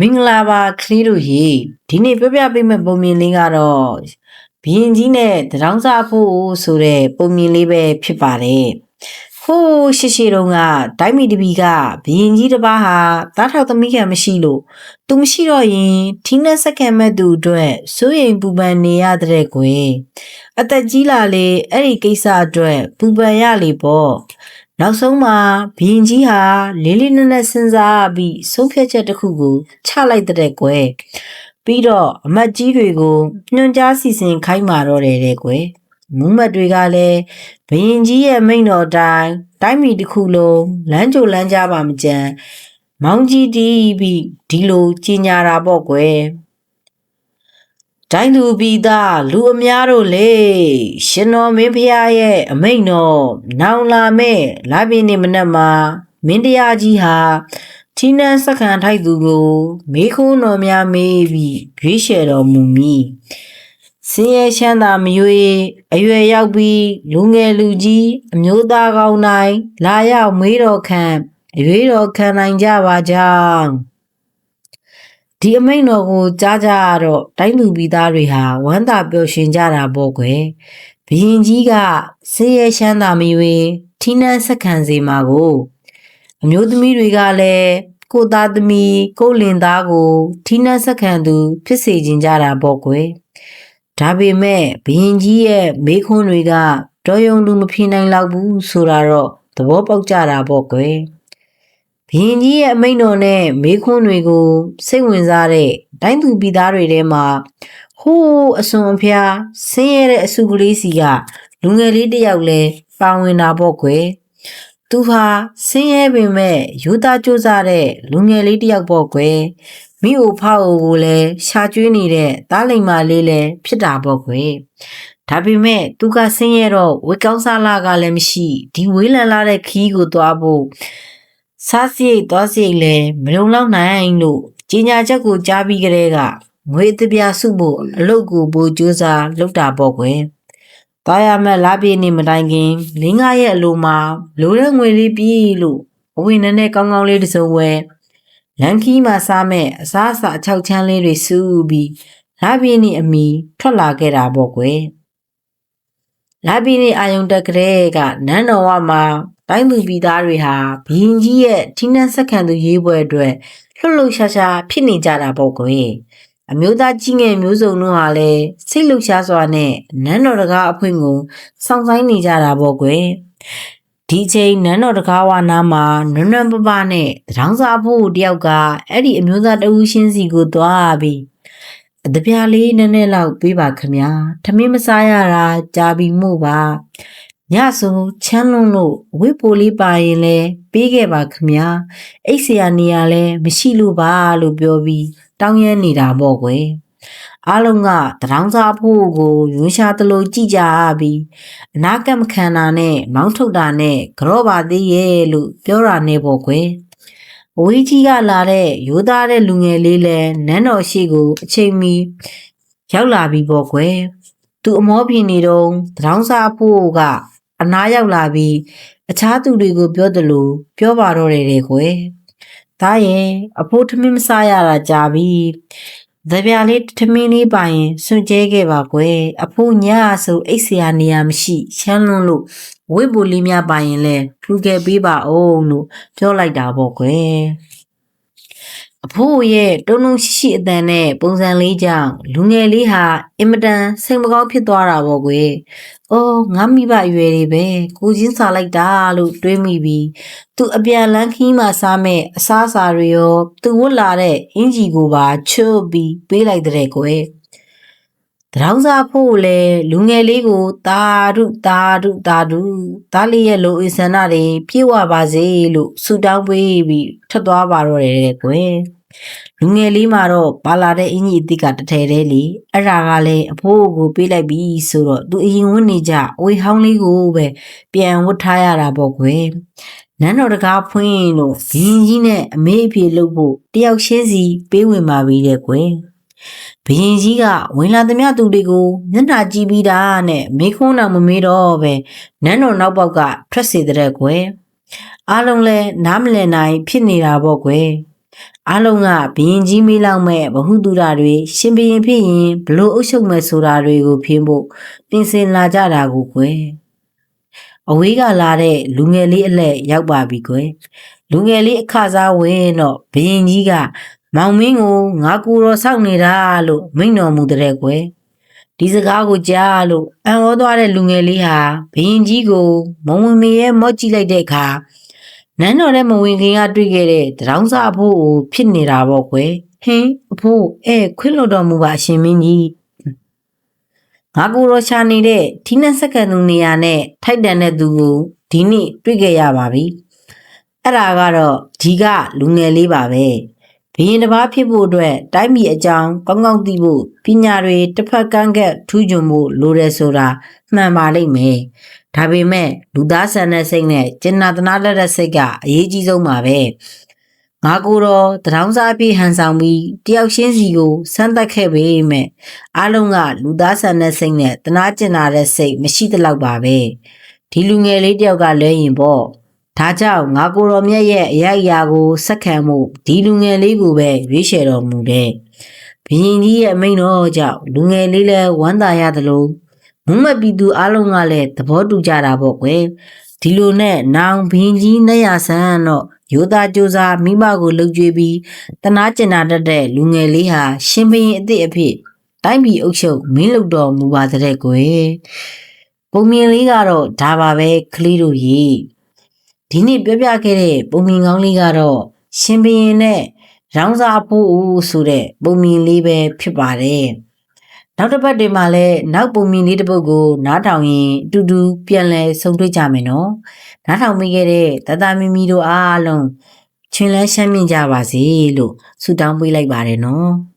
မင်္ဂလာပါခရီးတို့ရေဒီနေ့ပြပြပေးမယ့်ပုံမြင်လေးကတော့ဘီရင်ကြီးနဲ့တရောင်းစားဖို့ဆိုတဲ့ပုံမြင်လေးပဲဖြစ်ပါတယ်ဟိုးရှိရှိတုန်းကတိုင်းမီတပီကဘီရင်ကြီးတစ်ပါးဟာသားထောက်သမီးခံမရှိလို့သူမရှိတော့ရင်ထင်းနဲ့စက္ကန့်မဲ့သူအတွက်စိုးရိမ်ပူပန်နေရတဲ့ကွယ်အသက်ကြီးလာလေအဲ့ဒီကိစ္စအတွက်ပူပန်ရလေပေါ့ နောက်ဆုံးမှာဘီရင်ကြီးဟာလေးလေးနက်နက်စဉ်းစားပြီးဆုံးဖြတ်ချက်တစ်ခုကိုချလိုက်တဲ့ကွယ်ပြီးတော့အမတ်ကြီးတွေကိုညွှန်ကြားစီစဉ်ခိုင်းမာတော့တယ်တဲ့ကွယ်မူးမတ်တွေကလည်းဘီရင်ကြီးရဲ့မိန့်တော်အတိုင်းတိုင်းပြည်တစ်ခုလုံးလမ်းကြိုလမ်းကြားပါမကြမ်းမောင်းကြီးတီးပြီးဒီလိုကြီးညာတာပေါ့ကွယ် တိုင်းသူပြည်သားလူအများတို့လေရှင်တော်မင်းဖရာရဲ့အမိန့်တော်နောင်လာမဲ့လာပြင်းနေမနက်မှာမင်းတရားကြီးဟာထီးနှန်းစက္ကန့်ထိုက်သူကိုမေခုံးတော်များမေးပြီးရွေးချယ်တော်မူမည်စင်ရဲ့ချမ်းသာမရွေအရွယ်ရောက်ပြီးလူငယ်လူကြီးအမျိုးသားကောင်းတိုင်းလာရောက်မေးတော်ခံအရွေးတော်ခံနိုင်ကြပါကြောင်း ဒီအမိန့်တော်ကိုကြားကြရတော့တိုင်းလူပြည်သားတွေဟာဝမ်းသာပျော်ရွှင်ကြတာပေါ့ကွယ်ဘုရင်ကြီးကဆေးရဲချမ်းသာမီဝေထီးနှန်းဆက်ခံစီမှာကိုအမျိုးသမီးတွေကလည်းကိုသားသမီးကိုလင်သားကိုထီးနှန်းဆက်ခံသူဖြစ်စေခြင်းကြတာပေါ့ကွယ်ဒါပေမဲ့ဘုရင်ကြီးရဲ့မေးခွန်းတွေကတော်ယုံလူမဖြေနိုင်တော့ဘူးဆိုတာတော့သဘောပေါက်ကြတာပေါ့ကွယ် ဘုရင်ကြီးရဲ့အမိန့်တော်နဲ့မေးခွန်းတွေကိုစိတ်ဝင်စားတဲ့တိုင်းသူပြည်သားတွေထဲမှာဟိုးအစွန်အဖျားဆင်းရဲတဲ့အစုကလေးစီကလူငယ်လေးတစ်ယောက်လဲပါဝင်တာပေါ့ကွယ်သူဟာဆင်းရဲပေမဲ့ယူသားကြိုးစားတဲ့လူငယ်လေးတစ်ယောက်ပေါ့ကွယ်မိအိုဖအိုကိုလည်းရှာကျွေးနေတဲ့သားလိမ္မာလေးလည်းဖြစ်တာပေါ့ကွယ်ဒါပေမဲ့သူကဆင်းရဲတော့ဝေကောင်းစားလာကလည်းမရှိဒီဝေးလန်လာတဲ့ခီးကိုသွားဖို့ စားစရိတ်သွားစရိတ်လည်းမလုံလောက်နိုင်လို့ကြီးညာချက်ကိုကြားပြီးကြတဲ့ကငွေတစ်ပြားစုဖို့အလုတ်ကိုပိုကြိုးစားလုပ်တာပေါ့ကွယ်။တားရမဲ့လာပြေနေမတိုင်ခင်လင်းကားရဲ့အလိုမှာလိုတဲ့ငွေလေးပြေးလို့အဝင်နဲ့နဲ့ကောင်းကောင်းလေးတစ်စုံဝဲလန်ခီးမှာစားမဲ့အစားအစာအချောက်ချမ်းလေးတွေစုပြီးလာပြေနေအမီထွက်လာခဲ့တာပေါ့ကွယ်။လာပြီးနေအာယုံတက်ကလေးကနန်းတော်ဝမှာ တိုင်းသူပြည်သားတွေဟာဘီရင်ကြီးရဲ့ထင်းနှန်းဆက်ခံသူရေးပွဲအတွက်လှုပ်လှုပ်ရှားရှားဖြစ်နေကြတာပေါ့ကွယ်အမျိုးသားကြီးငယ်မျိုးစုံတို့ဟာလည်းစိတ်လှုပ်ရှားစွာနဲ့နန်းတော်တကားအဖွင့်ကိုစောင့်ဆိုင်နေကြတာပေါ့ကွယ်ဒီချိန်နန်းတော်တကားဝနာမှာနွမ်းနွမ်းပပနဲ့တရောင်းစားဖို့တယောက်ကအဲ့ဒီအမျိုးသားတဦးချင်းစီကိုသွားပြီးအတပြားလေးနည်းနည်းလောက်ပေးပါခမညာထမင်းမစားရတာကြာပြီမို့ပါ ညဆိုချမ်းလွန်းလို့ဝိပိုလေးပါရင်လဲပေးခဲ့ပါခမညာအိတ်ဆရာနေရလဲမရှိလို့ပါလို့ပြောပြီးတောင်းရမ်းနေတာပေါ့ကွယ်အားလုံးကတရောင်းစားဖို့ကိုရွှေရှာတလို့ကြည်ကြပြီးအနာကမခံတာနဲ့မောင်းထုတ်တာနဲ့ကြော့ပါသေးရဲ့လို့ပြောတာနဲ့ပေါ့ကွယ်အဝေးကြီးကလာတဲ့ရိုးသားတဲ့လူငယ်လေးလဲနန်းတော်ရှိကိုအချိန်မီရောက်လာပြီပေါ့ကွယ်သူအမောပြင်းနေတော့တရောင်းစားဖို့က အနားရောက်လာပြီးအခြားသူတွေကိုပြောတယ်လို့ပြောပါတော့တယ်တဲ့ကွယ်ဒါရင်အဖိုးထမင်းမစားရတာကြာပြီတပြားလေးထမင်းလေးပါရင်စွန့်ကြဲခဲ့ပါကွယ်အဖိုးညဆိုအိတ်ဆရာနေရာမရှိချမ်းလွန်းလို့ဝိပူလေးများပါရင်လဲထူခဲ့ပေးပါအောင်လို့ပြောလိုက်တာပေါ့ကွယ် အဖိုးရဲ့တုံတုံရှိရှိအတန်နဲ့ပုံစံလေးကြောင့်လူငယ်လေးဟာအင်မတန်စိတ်မကောင်းဖြစ်သွားတာပေါ့ကွယ်။အော်ငါမိဘအရွယ်တွေပဲကိုချင်းစားလိုက်တာလို့တွေးမိပြီးသူအပြန်လန်းခီးမှစားမဲ့အစားအစာတွေရောသူဝတ်လာတဲ့အင်ဂျီကိုပါချွတ်ပြီးပေးလိုက်တဲ့ကွယ်။ တရောင်းစားဖို့လေလူငယ်လေးကိုတာဒုတာဒုတာဒုသားလေးရဲ့လိုအင်ဆန္ဒတွေပြေဝပါစေလို့ဆုတောင်းပေးပြီးထွက်သွားပါတော့တယ်တဲ့ကွယ်။လူငယ်လေးမှာတော့ပါလာတဲ့အင်ကြီးအစ်စ်ကတထဲတည်းလေအဲ့ဒါကလည်းအဖိုးကိုပေးလိုက်ပြီဆိုတော့သူအရင်ဝတ်နေကြအဝေးဟောင်းလေးကိုပဲပြန်ဝတ်ထားရတာပေါ့ကွယ်နန်းတော်တကားဖွင့်လို့ဘင်းကြီးနဲ့အမေအဖေလုပ်ဖို့တယောက်ချင်းစီပေးဝင်ပါပြီတဲ့ကွယ် ဘရင်ကြီးကဝင်လာသမျှသူတွေကိုမျက်နှာကြည့်ပြီးတာနဲ့မေခွန်းတော်မမေးတော့ပဲနန်းတော်နောက်ပေါက်ကထွက်စေတဲ့ကွယ်အားလုံးလဲနားမလည်နိုင်ဖြစ်နေတာပေါ့ကွယ်အားလုံးကဘရင်ကြီးမေးလောက်မဲ့ဗဟုသုတတွေရှင်ဘရင်ဖြစ်ရင်ဘလို့အုပ်ချုပ်မဲ့ဆိုတာတွေကိုဖြင်းဖို့ပြင်ဆင်လာကြတာကိုကွယ်အဝေးကလာတဲ့လူငယ်လေးအလက်ရောက်ပါပြီကွယ်လူငယ်လေးအခစားဝင်တော့ဘရင်ကြီးက မောင်မင်းကိုငါကူတော်ဆောက်နေတာလို့မိန့်တော်မူတဲ့ကွယ်ဒီစကားကိုကြားလို့အံ့ဩသွားတဲ့လူငယ်လေးဟာဘရင်ကြီးကိုမဝင်မရဲမော့ကြည့်လိုက်တဲ့အခါနန်းတော်ထဲမဝင်ခင်ကတွေ့ခဲ့တဲ့တရောင်းစားအဖို့ကိုဖြစ်နေတာပေါ့ကွယ်ဟင်းအဖို့အဲခွင့်လွတ်တော်မူပါအရှင်မင်းကြီးငါကိုရောရှာနေတဲ့ထီးနှက်စက္ကန့်သူနေရာနဲ့ထိုက်တန်တဲ့သူကိုဒီနေ့တွေ့ခဲ့ရပါပြီအဲ့ဒါကတော့ဒီကလူငယ်လေးပါပဲ ဘရင်တစ်ပါးဖြစ်ဖို့အတွက်တိုင်းပြည်အကြောင်းကောင်းကောင်းသိဖို့ပညာတွေတစ်ဖက်ကန်းကက်ထူးချွန်ဖို့လိုတယ်ဆိုတာမှန်ပါလိမ့်မယ်ဒါပေမဲ့လူသားဆန်တဲ့စိတ်နဲ့ကျင်နာသနာလက်တဲ့စိတ်ကအရေးကြီးဆုံးပါပဲငါကိုယ်တော့တရောင်းစားပြေးဟန်ဆောင်ပြီးတယောက်ချင်းစီကိုစမ်းသပ်ခဲ့ပေမဲ့အားလုံးကလူသားဆန်တဲ့စိတ်နဲ့တနာကျင်နာတဲ့စိတ်မရှိသလောက်ပါပဲဒီလူငယ်လေးတယောက်ကလဲရင်ပေါ့ ဒါကြောင့်ငါကိုယ်တော်မြတ်ရဲ့အရာအရာကိုစက္ခံမှုဒီလူငယ်လေးကိုပဲရွေးချယ်တော်မူတဲ့ဘုရင်ကြီးရဲ့အမိန့်တော်ကြောင့်လူငယ်လေးလည်းဝမ်းသာရသလိုမုံမက်ပြည်သူအလုံးကလည်းသဘောတူကြတာပေါ့ကွယ်ဒီလိုနဲ့နောင်ဘင်းကြီးနဲ့ရဆန်းတော့ယောသားကြိုးစားမိမကိုလှုပ်ကြွေးပြီးတနာကျင်နာတတ်တဲ့လူငယ်လေးဟာရှင်ဘရင်အစ်စ်အဖြစ်တိုင်းပြည်အုပ်ချုပ်မင်းလုပ်တော်မူပါတဲ့ကွယ်ပုံမြင်လေးကတော့ဒါပါပဲကလေးတို့ရေ ဒီနေ့ပြောပြခဲ့တဲ့ပုံမြင်ကောင်းလေးကတော့ရှင်ဘရင်နဲ့ရောင်းစားဖို့ဆိုတဲ့ပုံမြင်လေးပဲဖြစ်ပါတယ်နောက်တစ်ပတ်တွေမှာလည်းနောက်ပုံမြင်လေးတစ်ပုဒ်ကို နားထောင်ရင်အတူတူပြန်လဲဆုံတွေ့ကြမယ်နော်နားထောင်မိခဲ့တဲ့တတမီမီတို့အားလုံးချွင်လဲရှမ်းမြင့်ကြပါစေလို့ဆုတောင်းပေးလိုက်ပါတယ်နော်